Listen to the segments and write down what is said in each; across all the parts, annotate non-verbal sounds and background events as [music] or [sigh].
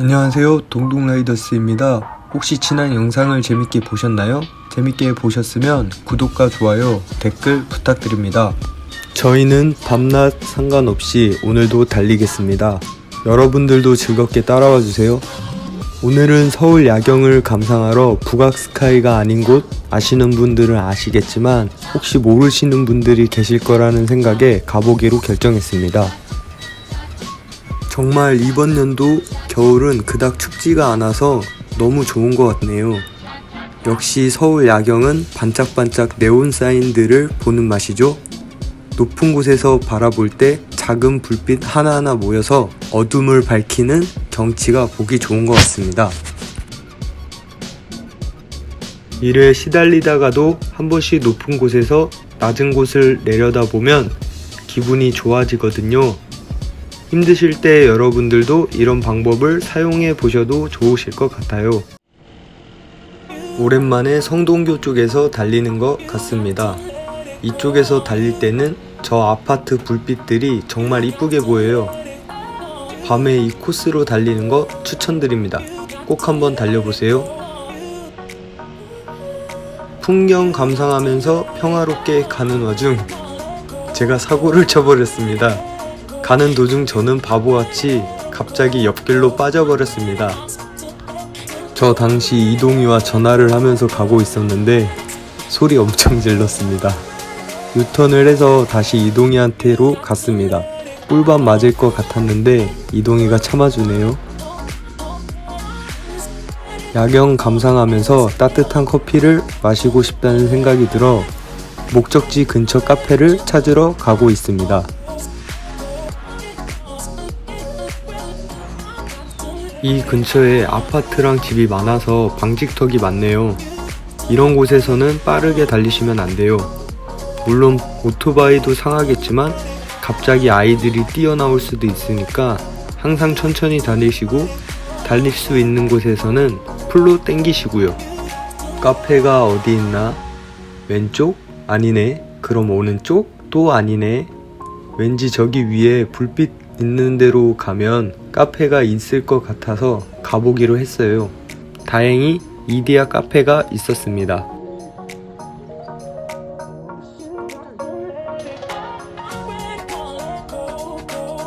안녕하세요. 동동라이더스입니다. 혹시 지난 영상을 재밌게 보셨나요? 재밌게 보셨으면 구독과 좋아요 댓글 부탁드립니다. 저희는 밤낮 상관없이 오늘도 달리겠습니다. 여러분들도 즐겁게 따라와 주세요. 오늘은 서울 야경을 감상하러 북악스카이가 아닌 곳 아시는 분들은 아시겠지만 혹시 모르시는 분들이 계실 거라는 생각에 가보기로 결정했습니다 정말 이번 연도 겨울은 그닥 춥지가 않아서 너무 좋은 것 같네요. 역시 서울 야경은 반짝반짝 네온 사인들을 보는 맛이죠. 높은 곳에서 바라볼 때 작은 불빛 하나하나 모여서 어둠을 밝히는 경치가 보기 좋은 것 같습니다. 일에 시달리다가도 한 번씩 높은 곳에서 낮은 곳을 내려다보면 기분이 좋아지거든요. 힘드실 때 여러분들도 이런 방법을 사용해 보셔도 좋으실 것 같아요. 오랜만에 성동교 쪽에서 달리는 것 같습니다. 이쪽에서 달릴 때는 저 아파트 불빛들이 정말 이쁘게 보여요. 밤에 이 코스로 달리는 거 추천드립니다. 꼭 한번 달려보세요. 풍경 감상하면서 평화롭게 가는 와중 제가 사고를 [laughs] 쳐버렸습니다. 가는 도중 저는 바보같이 갑자기 옆길로 빠져버렸습니다. 저 당시 이동이와 전화를 하면서 가고 있었는데 소리 엄청 질렀습니다. 유턴을 해서 다시 이동이한테로 갔습니다. 꿀밤 맞을 것 같았는데 이동이가 참아주네요. 야경 감상하면서 따뜻한 커피를 마시고 싶다는 생각이 들어 목적지 근처 카페를 찾으러 가고 있습니다. 이 근처에 아파트랑 집이 많아서 방직턱이 많네요. 이런 곳에서는 빠르게 달리시면 안 돼요. 물론 오토바이도 상하겠지만 갑자기 아이들이 뛰어나올 수도 있으니까 항상 천천히 달리시고 달릴 수 있는 곳에서는 풀로 땡기시고요. 카페가 어디 있나? 왼쪽? 아니네. 그럼 오른쪽? 또 아니네. 왠지 저기 위에 불빛 있는 데로 가면 카페가 있을 것 같아서 가보기로 했어요. 다행히 이디야 카페가 있었습니다.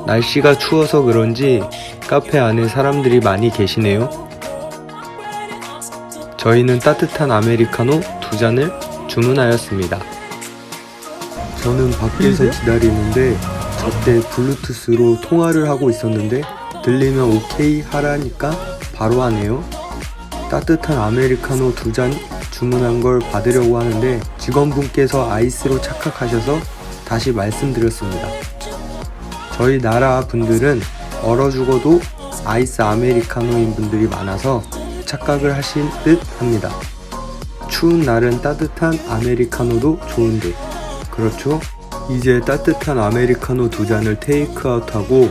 날씨가 추워서 그런지 카페 안에 사람들이 많이 계시네요. 저희는 따뜻한 아메리카노 두 잔을 주문하였습니다. 저는 밖에서 기다리는데 저때 블루투스로 통화를 하고 있었는데 들리면 오케이 하라니까 바로 하네요. 따뜻한 아메리카노 두 잔 주문한 걸 받으려고 하는데 직원분께서 아이스로 착각하셔서 다시 말씀드렸습니다. 저희 나라 분들은 얼어 죽어도 아이스 아메리카노인 분들이 많아서 착각을 하신 듯 합니다. 추운 날은 따뜻한 아메리카노도 좋은데, 그렇죠? 이제 따뜻한 아메리카노 두 잔을 테이크아웃하고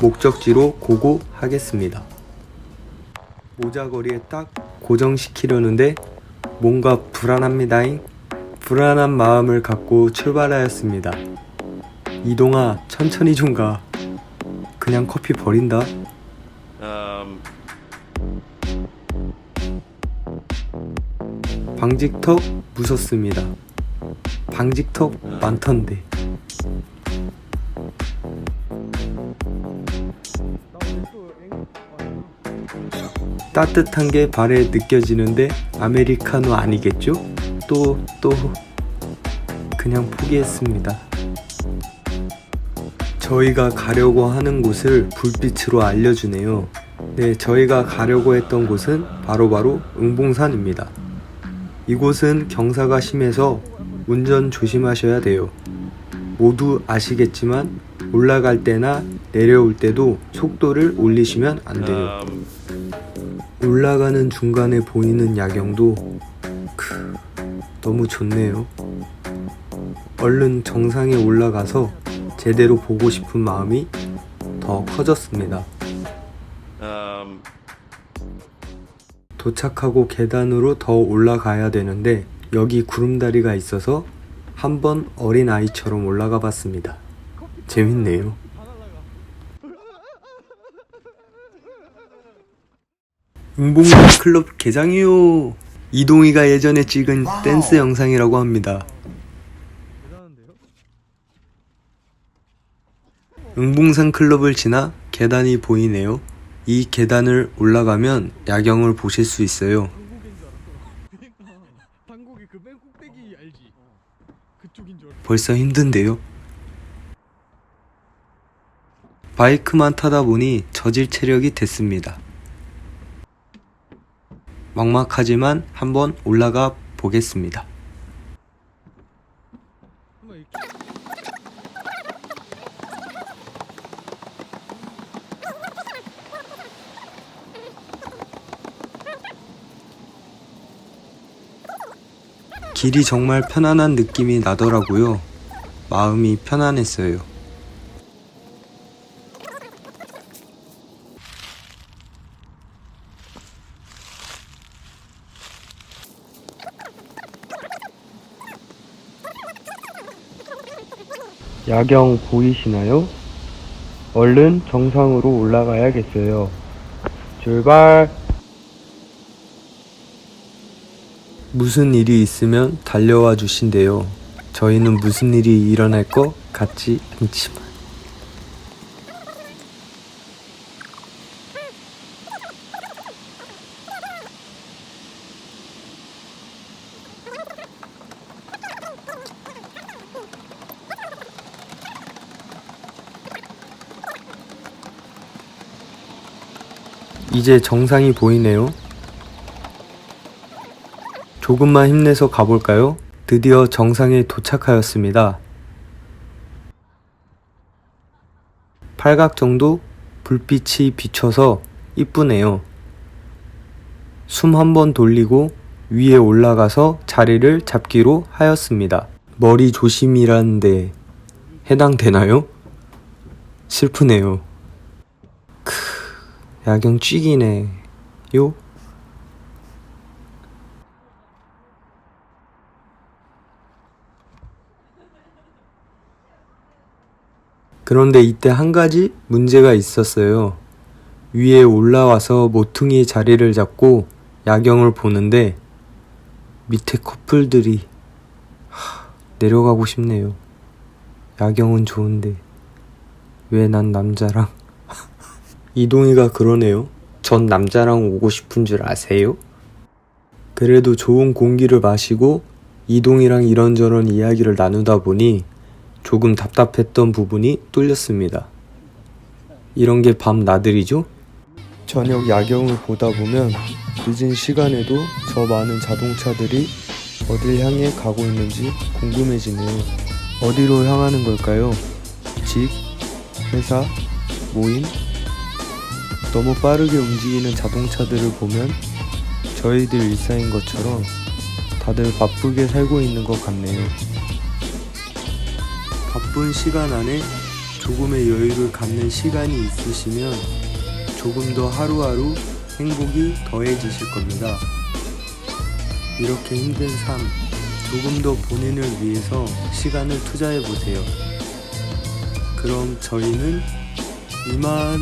목적지로 고고하겠습니다. 모자거리에 딱 고정시키려는데 뭔가 불안합니다잉. 불안한 마음을 갖고 출발하였습니다. 이동아, 천천히 좀 가. 그냥 커피 버린다. Um, 방직턱 무섭습니다. 방직턱 많던데. 따뜻한 게 발에 느껴지는데 아메리카노 아니겠죠? 또, 또, 그냥 포기했습니다. 저희가 가려고 하는 곳을 불빛으로 알려주네요. 네, 저희가 가려고 했던 곳은 바로바로 응봉산입니다. 이곳은 경사가 심해서 운전 조심하셔야 돼요. 모두 아시겠지만 올라갈 때나 내려올 때도 속도를 올리시면 안 돼요. 올라가는 중간에 보이는 야경도 크, 너무 좋네요. 얼른 정상에 올라가서 제대로 보고 싶은 마음이 더 커졌습니다. um, 도착하고 계단으로 더 올라가야 되는데 여기 구름다리가 있어서 한번 어린 아이처럼 올라가 봤습니다. 재밌네요. 응봉산 클럽 개장이요. 이동희가 예전에 찍은 댄스 영상이라고 합니다. 응봉산 클럽을 지나 계단이 보이네요. 이 계단을 올라가면 야경을 보실 수 있어요. 벌써 힘든데요. 바이크만 타다 보니 저질 체력이 됐습니다. 막막하지만 한번 올라가 보겠습니다. 길이 정말 편안한 느낌이 나더라고요. 마음이 편안했어요. 야경 보이시나요? 얼른 정상으로 올라가야겠어요. 출발! 무슨 일이 있으면 달려와 주신대요. 저희는 무슨 일이 일어날 것 같지 않지만. 이제 정상이 보이네요. 조금만 힘내서 가볼까요? 드디어 정상에 도착하였습니다. 팔각 정도 불빛이 비춰서 이쁘네요. 숨 한번 돌리고 위에 올라가서 자리를 잡기로 하였습니다. 머리 조심이라는데 해당되나요? 슬프네요. 크, 야경 쥐기네. 요? 그런데 이때 한 가지 문제가 있었어요. 위에 올라와서 모퉁이 자리를 잡고 야경을 보는데 밑에 커플들이 하, 내려가고 싶네요. 야경은 좋은데 왜 난 남자랑 이동이가 그러네요. 전 남자랑 오고 싶은 줄 아세요? 그래도 좋은 공기를 마시고 이동이랑 이런저런 이야기를 나누다 보니 조금 답답했던 부분이 뚫렸습니다. 이런 게 밤 나들이죠? 저녁 야경을 보다 보면 늦은 시간에도 저 많은 자동차들이 어딜 향해 가고 있는지 궁금해지네요. 어디로 향하는 걸까요? 집? 회사? 모임? 너무 빠르게 움직이는 자동차들을 보면 저희들 일상인 것처럼 다들 바쁘게 살고 있는 것 같네요. 바쁜 시간 안에 조금의 여유를 갖는 시간이 있으시면 조금 더 하루하루 행복이 더해지실 겁니다. 이렇게 힘든 삶, 조금 더 본인을 위해서 시간을 투자해 보세요. 그럼 저희는 이만